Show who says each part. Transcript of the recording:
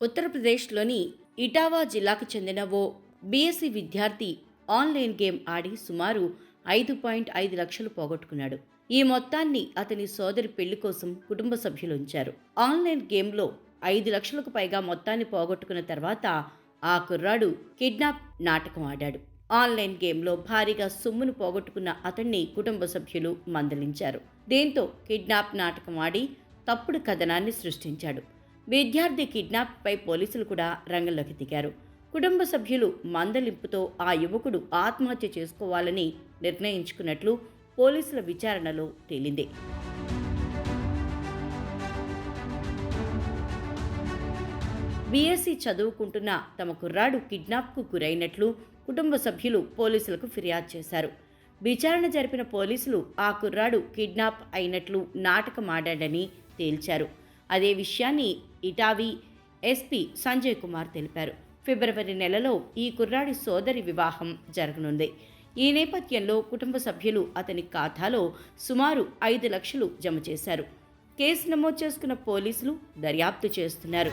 Speaker 1: ఉత్తరప్రదేశ్లోని ఇటావా జిల్లాకు చెందిన ఓ బీఎస్సీ విద్యార్థి ఆన్లైన్ గేమ్ ఆడి సుమారు ఐదు పాయింట్ ఐదు లక్షలు పోగొట్టుకున్నాడు. ఈ మొత్తాన్ని అతని సోదరి పెళ్ళి కోసం కుటుంబ సభ్యులు ఉంచారు. ఆన్లైన్ గేమ్లో ఐదు లక్షలకు పైగా మొత్తాన్ని పోగొట్టుకున్న తర్వాత ఆ కుర్రాడు కిడ్నాప్ నాటకం ఆడాడు. ఆన్లైన్ గేమ్లో భారీగా సొమ్మును పోగొట్టుకున్న అతన్ని కుటుంబ సభ్యులు మందలించారు. దీంతో కిడ్నాప్ నాటకం ఆడి తప్పుడు కథనాన్ని సృష్టించాడు. విద్యార్థి కిడ్నాప్పై పోలీసులు కూడా రంగంలోకి దిగారు. కుటుంబ సభ్యులు మందలింపుతో ఆ యువకుడు ఆత్మహత్య చేసుకోవాలని నిర్ణయించుకున్నట్లు పోలీసుల విచారణలో తేలింది. బీఎస్సీ చదువుకుంటున్న తమ కుర్రాడు కిడ్నాప్కు గురైనట్లు కుటుంబ సభ్యులు పోలీసులకు ఫిర్యాదు చేశారు. విచారణ జరిపిన పోలీసులు ఆ కుర్రాడు కిడ్నాప్ అయినట్లు నాటకమాడాడని తేల్చారు. అదే విషయాన్ని ఇటావీ ఎస్పీ సంజయ్ కుమార్ తెలిపారు. ఫిబ్రవరి నెలలో ఈ కుర్రాడి సోదరి వివాహం జరగనుంది. ఈ నేపథ్యంలో కుటుంబ సభ్యులు అతని ఖాతాలో సుమారు ఐదు లక్షలు జమ చేశారు. కేసు నమోదు చేసుకున్న పోలీసులు దర్యాప్తు చేస్తున్నారు.